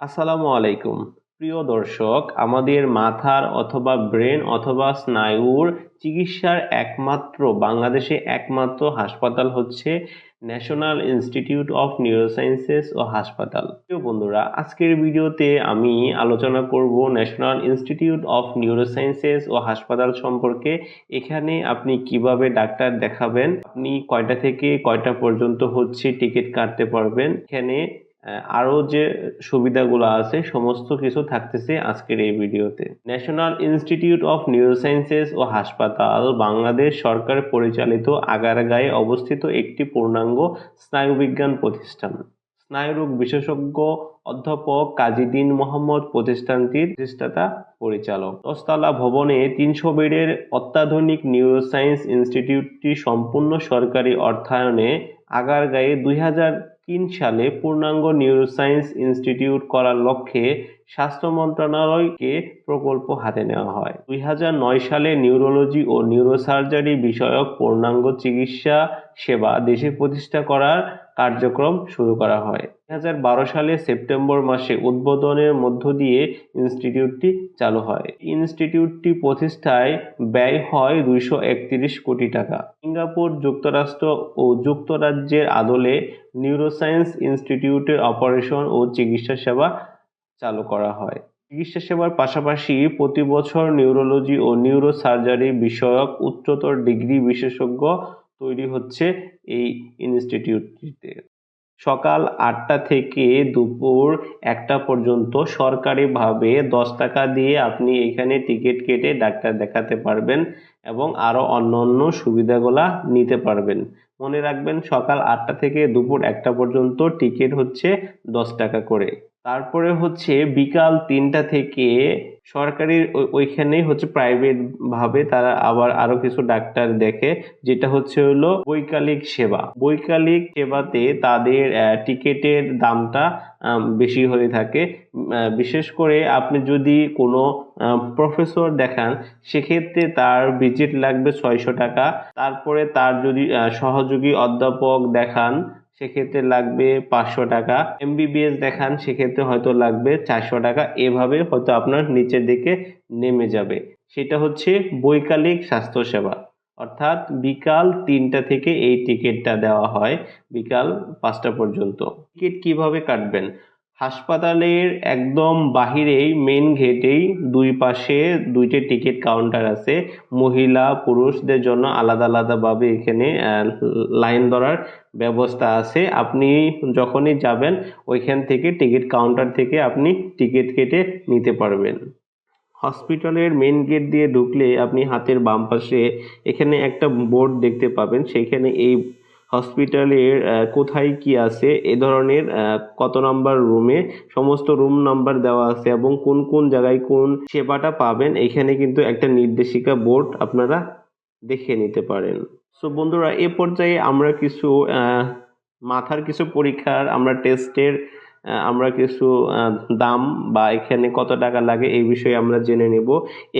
আসসালামু আলাইকুম। প্রিয় দর্শক, আমাদের মাথার অথবা ব্রেন অথবা স্নায়ুর চিকিৎসার একমাত্র, বাংলাদেশে একমাত্র হাসপাতাল হচ্ছে ন্যাশনাল ইনস্টিটিউট অফ নিউরোসায়েন্সেস ও হাসপাতাল। প্রিয় বন্ধুরা, আজকের ভিডিওতে আমি আলোচনা করব ন্যাশনাল ইনস্টিটিউট অফ নিউরোসায়েন্সেস ও হাসপাতাল সম্পর্কে। এখানে আপনি কীভাবে ডাক্তার দেখাবেন, আপনি কয়টা থেকে কয়টা পর্যন্ত হচ্ছে টিকিট কাটতে পারবেন, এখানে আহ, আরও যে সুবিধাগুলো আছে সমস্ত কিছু থাকতেছে আজকের এই ভিডিওতে। ন্যাশনাল ইনস্টিটিউট অফ নিউরোসায়েন্সেস ও হাসপাতাল বাংলাদেশ সরকার পরিচালিত আগারগাঁয়ে অবস্থিত একটি পূর্ণাঙ্গ স্নায়ুবিজ্ঞান প্রতিষ্ঠান। স্নায়ুরোগ বিশেষজ্ঞ অধ্যাপক কাজীদ্দিন মোহাম্মদ প্রতিষ্ঠানটির প্রতিষ্ঠাতা পরিচালক। দশতলা ভবনে তিনশো বেডের অত্যাধুনিক নিউরোসায়েন্স ইনস্টিটিউটটি সম্পূর্ণ সরকারি অর্থায়নে আগারগাঁয়ে দুই হাজার তিন সালে পূর্ণাঙ্গ নিউরোসায়েন্স ইনস্টিটিউট করার লক্ষ্যে স্বাস্থ্য মন্ত্রণালয়কে প্রকল্প হাতে নেওয়া হয়। দুই নয় সালে নিউরোলজি ও নিউরোসার্জারি বিষয়ক পূর্ণাঙ্গ চিকিৎসা সেবা দেশে প্রতিষ্ঠা করার কার্যক্রম শুরু করা হয়। দুই হাজার বারো সালে সেপ্টেম্বর মাসে উদ্বোধনের মধ্য দিয়ে ইনস্টিটিউটটি চালু হয়। ইনস্টিটিউটটি প্রতিষ্ঠায় ব্যয় হয় দুইশো একত্রিশ কোটি টাকা। সিঙ্গাপুর যুক্তরাষ্ট্র ও যুক্তরাজ্যের আদলে নিউরোসায়েন্স ইনস্টিটিউটের অপারেশন ও চিকিৎসা সেবা চালু করা হয়। চিকিৎসা সেবার পাশাপাশি প্রতি বছর নিউরোলজি ও নিউরোসার্জারি বিষয়ক উচ্চতর ডিগ্রি বিশেষজ্ঞ তৈরি হচ্ছে এই ইনস্টিটিউটটিতে। সকাল আটটা থেকে দুপুর একটা পর্যন্ত সরকারিভাবে দশ টাকা দিয়ে আপনি এখানে টিকিট কেটে ডাক্তার দেখাতে পারবেন এবং আরও অন্য অন্য সুবিধাগুলা নিতে পারবেন। মনে রাখবেন সকাল আটটা থেকে দুপুর একটা পর্যন্ত টিকিট হচ্ছে দশ টাকা করে। তারপরে হচ্ছে বিকাল তিনটা থেকে সরকারি ওই- ওইখানেই হচ্ছে প্রাইভেট ভাবে তারা আবার আরও কিছু ডাক্তার দেখে, যেটা হচ্ছে হলো বৈকালিক সেবা। বৈকালিক সেবাতে তাদের টিকিটের দামটা বেশি হয়ে থাকে। বিশেষ করে আপনি যদি কোনো প্রফেসর দেখান, সেক্ষেত্রে তার ভিজিট লাগবে ছয়শো টাকা। তারপরে তার যদি সহযোগী অধ্যাপক দেখান সেক্ষেত্রে লাগবে পাঁচশো টাকা। এমবিবিএস দেখান, সেক্ষেত্রে হয়তো লাগবে চারশো টাকা। এভাবে হয়তো আপনার নিচের দিকে নেমে যাবে। সেটা হচ্ছে বৈকালিক স্বাস্থ্যসেবা। অর্থাৎ বিকাল তিনটা থেকে এই টিকিটটা দেওয়া হয়, বিকাল পাঁচটা পর্যন্ত। টিকিট কীভাবে কাটবেন? হাসপাতালের একদম বাহিরেই মেন গেটেই দুই পাশে দুইটি টিকিট কাউন্টার আছে। মহিলা, পুরুষদের জন্য আলাদা আলাদাভাবে এখানে লাইন ধরার ব্যবস্থা আছে। আপনি যখনই যাবেন, ওইখান থেকে টিকিট কাউন্টার থেকে আপনি টিকিট কেটে নিতে পারবেন। হসপিটালের মেন গেট দিয়ে ঢুকলে আপনি হাতের বাম পাশে এখানে একটা বোর্ড দেখতে পাবেন। সেখানে এই হসপিটালের কোথায় কি আছে? এ ধরনের কত নাম্বার রুমে, সমস্ত রুম নাম্বার দেওয়া আছে এবং কোন কোন জায়গায় কোন সেবাটা পাবেন, এখানে কিন্তু একটা নির্দেশিকা বোর্ড আপনারা দেখে নিতে পারেন। সো বন্ধুরা, এ পর্যায়ে আমরা কিছু মাথার কিছু পরীক্ষার, আমরা টেস্টের আমরা কিছু দাম বা এখানে কত টাকা লাগে এই বিষয়ে আমরা জেনে নেব।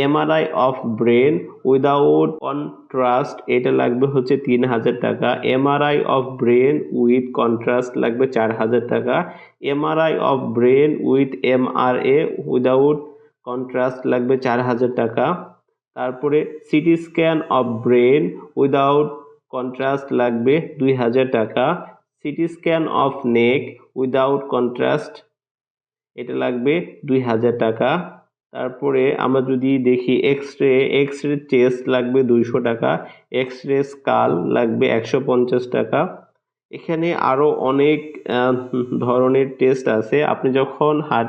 MRI of brain without contrast এটা লাগবে হচ্ছে তিন হাজার টাকা। MRI of brain with contrast লাগবে চার হাজার টাকা। MRI of brain with MRA without contrast লাগবে চার হাজার টাকা। তারপরে CT scan of brain without contrast লাগবে দুই হাজার টাকা। CT scan of neck without contrast, এটা লাগবে দুই হাজার টাকা। তারপরে আমরা যদি দেখি X ray X ray test লাগবে দুইশো টাকা এক্স রে স্কাল লাগবে একশো পঞ্চাশ টাকা। এখানে আরও অনেক ধরনের টেস্ট আছে। আপনি যখন হাট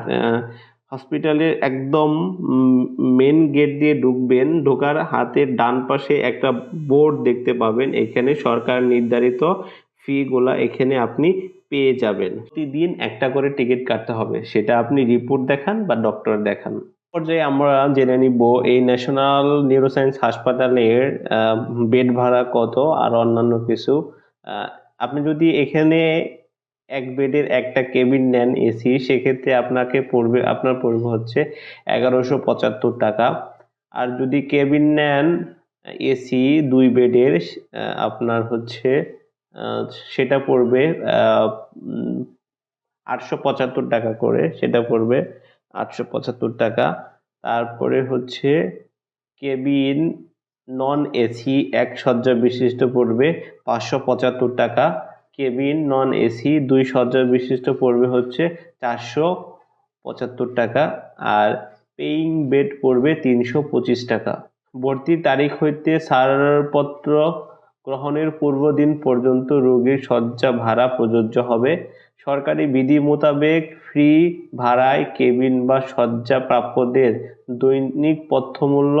হসপিটালের একদম মেন গেট দিয়ে ঢুকবেন, ঢোকার হাতের ডান পাশে একটা বোর্ড দেখতে পাবেন। এখানে সরকার নির্ধারিত ফিগুলা এখানে আপনি পেয়ে যাবেন। প্রতিদিন একটা করে টিকিট কাটতে হবে। সেটা আপনি রিপোর্ট দেখান বা ডক্টর দেখান। পর্যায়ে আমরা জেনে নিব, এই ন্যাশনাল নিউরোসায়েন্স হাসপাতালের বেড ভাড়া কত আর অন্যান্য কিছু। আপনি যদি এখানে এক বেডের একটা কেবিন নেন এসি, সেক্ষেত্রে আপনাকে পড়বে, আপনার পড়বে হচ্ছে এগারোশো পঁচাত্তর টাকা। আর যদি কেবিন নেন এসি, দুই বেডের আপনার হচ্ছে সেটা পড়বে আটশো পঁচাত্তর টাকা করে সেটা পড়বে, আটশো পঁচাত্তর টাকা। তারপরে হচ্ছে কেবিন নন এসি এক শয্যা বিশিষ্ট পড়বে, পাঁচশো পঁচাত্তর টাকা। কেবিন নন এসি দুই শয্যা বিশিষ্ট পড়বে হচ্ছে চারশো পঁচাত্তর টাকা। আর পেইং বেড পড়বে তিনশো পঁচিশ টাকা। ভর্তির তারিখ হইতে ছাড়পত্র গ্রহণের পূর্বদিন পর্যন্ত রোগীর শয্যা ভাড়া প্রযোজ্য হবে। সরকারি বিধি মোতাবেক ফ্রি ভাড়ায় কেবিন বা শয্যা প্রাপ্যদের দৈনিক পথ্যমূল্য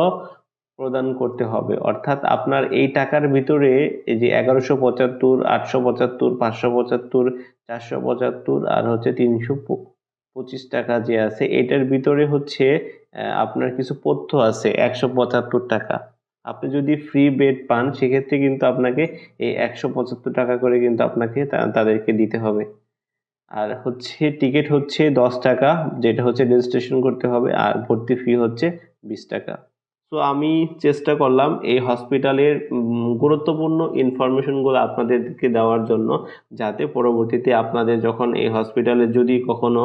প্রদান করতে হবে। অর্থাৎ আপনার এই টাকার ভিতরে এই যে এগারোশো পঁচাত্তর, আটশো পঁচাত্তর, পাঁচশো পঁচাত্তর, চারশো পঁচাত্তর আর হচ্ছে তিনশো পঁচিশ টাকা যে আছে, এটার ভিতরে হচ্ছে আপনার কিছু পথ্য আছে, একশো পঁচাত্তর টাকা। আপনি যদি ফ্রি বেড পান, সেক্ষেত্রে কিন্তু আপনাকে এই একশো পঁচাত্তর টাকা করে কিন্তু আপনাকে তাদেরকে দিতে হবে। আর হচ্ছে টিকিট হচ্ছে দশ টাকা, যেটা হচ্ছে রেজিস্ট্রেশন করতে হবে, আর ভর্তি ফি হচ্ছে বিশ টাকা। তো আমি চেষ্টা করলাম এই হসপিটালের গুরুত্বপূর্ণ ইনফরমেশনগুলো আপনাদেরকে দেওয়ার জন্য যাতে পরবর্তীতে আপনাদের যখন এই হসপিটালে যদি কখনো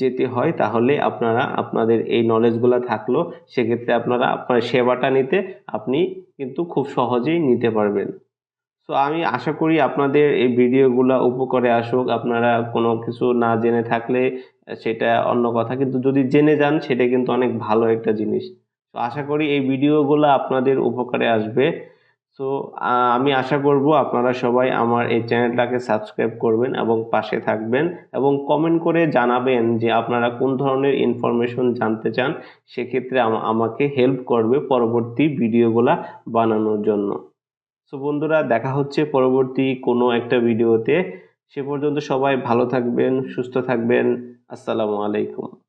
যেতে হয়, তাহলে আপনারা, আপনাদের এই নলেজগুলো থাকল, সেক্ষেত্রে আপনারা আপনার সেবাটা নিতে আপনি কিন্তু খুব সহজেই নিতে পারবেন। তো আমি আশা করি আপনাদের এই ভিডিওগুলো উপকারে আসুক। আপনারা কোনো কিছু না জেনে থাকলে সেটা অন্য কথা, কিন্তু যদি জেনে যান, সেটা কিন্তু অনেক ভালো একটা জিনিস। তো আশা করি এই ভিডিওগুলো আপনাদের উপকারে আসবে। তো আমি আশা করব আপনারা সবাই আমার এই চ্যানেলটাকে সাবস্ক্রাইব করবেন এবং পাশে থাকবেন এবং কমেন্ট করে জানাবেন যে আপনারা কোন ধরনের ইনফরমেশন জানতে চান, সেক্ষেত্রে আমাকে হেল্প করবে পরবর্তী ভিডিওগুলা বানানোর জন্য। সো বন্ধুরা, দেখা হচ্ছে পরবর্তী কোনো একটা ভিডিওতে। সে পর্যন্ত সবাই ভালো থাকবেন, সুস্থ থাকবেন। আসসালামু আলাইকুম।